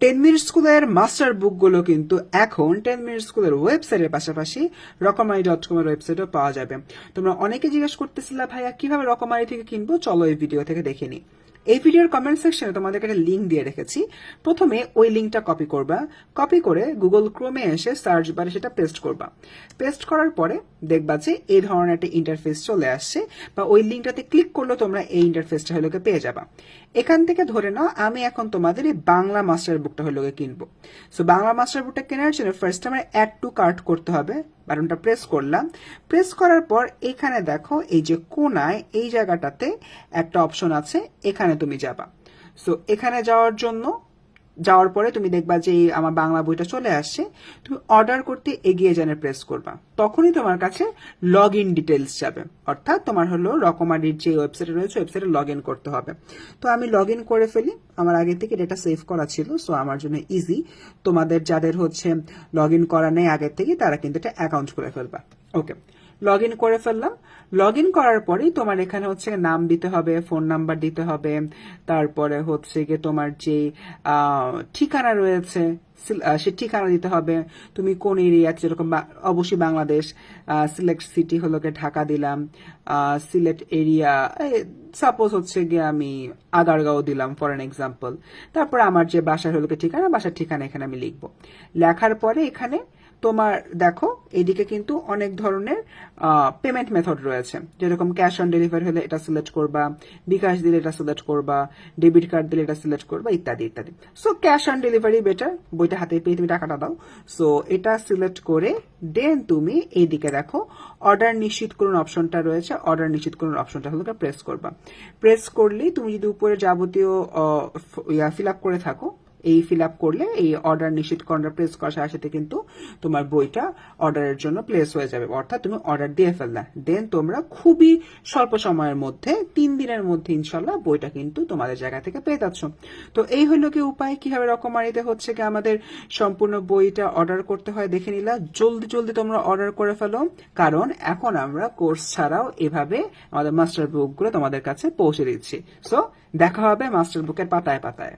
Ten minute স্কুলের master বুকগুলো কিন্তু এখন টেন মিনিট স্কুলের ওয়েবসাইটের পাশাপাশি রকমারি ডট কম এর ওয়েবসাইটেও পাওয়া যাবে। তোমরা অনেকে জিজ্ঞেস করতেছিলা, ভাইয়া, কীভাবে রকমারি থেকে কিনবো? চলো এই ভিডিও থেকে দেখে নিই। এই ভিডিওর কমেন্ট সেকশনে তোমাদেরকে একটা লিঙ্ক দিয়ে রেখেছি। প্রথমে ওই লিঙ্কটা কপি করবা। কপি করে গুগল ক্রোমে এসে সার্চ বারে সেটা পেস্ট করবা। পেস্ট করার পরে দেখবা যে এই ধরনের একটা ইন্টারফেস চলে আসছে বা ওই লিঙ্কটাতে ক্লিক করলে তোমরা এই ইন্টারফেসটা হলোকে পেয়ে যাবা। এখান থেকে ধরে নাও, আমি এখন তোমাদের এই বাংলা মাস্টার বুকটা হলোকে কিনবো। সো বাংলা মাস্টার বুকটা কেনার জন্য ফার্স্ট আমার অ্যাড টু কার্ট করতে হবে। বাটনটা প্রেস করলাম। প্রেস করার পর এখানে দেখো এই যে কোনায় এই জায়গাটাতে একটা অপশন আছে, এখানে তুমি যাবা। সো এখানে যাওয়ার জন্য যাওয়ার পরে তুমি দেখবা যে আমার বাংলা বইটা চলে আসছে, তুমি অর্ডার করতে এগিয়ে জানে প্রেস করবা। তখনই তোমার কাছে লগ ইন ডিটেলস যাবে। অর্থাৎ তোমার হলো রকমারির যে ওয়েবসাইট রয়েছে ওয়েবসাইটে লগ ইন করতে হবে। তো আমি লগ ইন করে ফেলি। আমার আগে থেকে ডেটা সেভ করা ছিল সো আমার জন্য ইজি তোমাদের যাদের হচ্ছে লগ ইন করা নেই আগের থেকে, তারা কিন্তু এটা অ্যাকাউন্ট করে ফেলবা। ওকে লগ ইন করে ফেললাম। লগ ইন করার পরেই তোমার এখানে হচ্ছে নাম দিতে হবে ফোন নাম্বার দিতে হবে, তারপরে হচ্ছে গিয়ে তোমার যে ঠিকানা রয়েছে সে ঠিকানা দিতে হবে। তুমি কোন এরিয়া যেরকম অবশ্যই বাংলাদেশ সিলেক্ট সিটি হলো গিয়ে ঢাকা দিলাম। সিলেট এরিয়া সাপোজ হচ্ছে গিয়ে আমি আগারগাঁও দিলাম ফর এন এক্সাম্পল তারপরে আমার যে বাসার হলো ঠিকানা, বাসার ঠিকানা এখানে আমি লিখব। লেখার পরে এখানে তোমার দেখো, এদিকে কিন্তু অনেক ধরনের পেমেন্ট মেথড রয়েছে। যেরকম ক্যাশ অন ডেলিভারি হলে এটা সিলেক্ট করবা, বিকাশ দিলে এটা সিলেক্ট করবা ডেবিট কার্ড দিলে এটা সিলেক্ট করবা, ইত্যাদি ইত্যাদি। So cash on delivery better বইটা হাতে পেয়ে তুমি টাকাটা দাও। সো এটা সিলেক্ট করে দেন তুমি এইদিকে দেখো অর্ডার নিশ্চিত করুন অপশনটা রয়েছে অর্ডার নিশ্চিত করুন অপশনটা হলো প্রেস করবা। প্রেস করলেই তুমি যদি উপরে যাবতীয় ফিল আপ করে থাকো এই ফিল আপ করলে এই অর্ডার নিশ্চিত করার প্রেস করার সাথে সাথে কিন্তু তোমার বইটা অর্ডারের জন্য প্লেস হয়ে যাবে। অর্থাৎ তুমি অর্ডার দিয়ে ফেললে। দেন তোমরা খুবই স্বল্প সময়ের মধ্যে, তিন দিনের মধ্যে ইনশাল্লাহ বইটা কিন্তু তোমাদের জায়গা থেকে পেয়ে যাচ্ছ। তো এই হলো কি উপায়? কীভাবে রকমারিতে হচ্ছে কি আমাদের সম্পূর্ণ বইটা অর্ডার করতে হয় দেখে নিলা। জলদি জলদি তোমরা অর্ডার করে ফেলো। কারণ এখন আমরা কোর্স ছাড়াও এভাবে আমাদের মাস্টার বুকগুলো তোমাদের কাছে পৌঁছে দিচ্ছি। সো দেখা হবে মাস্টার বুকের পাতায় পাতায়।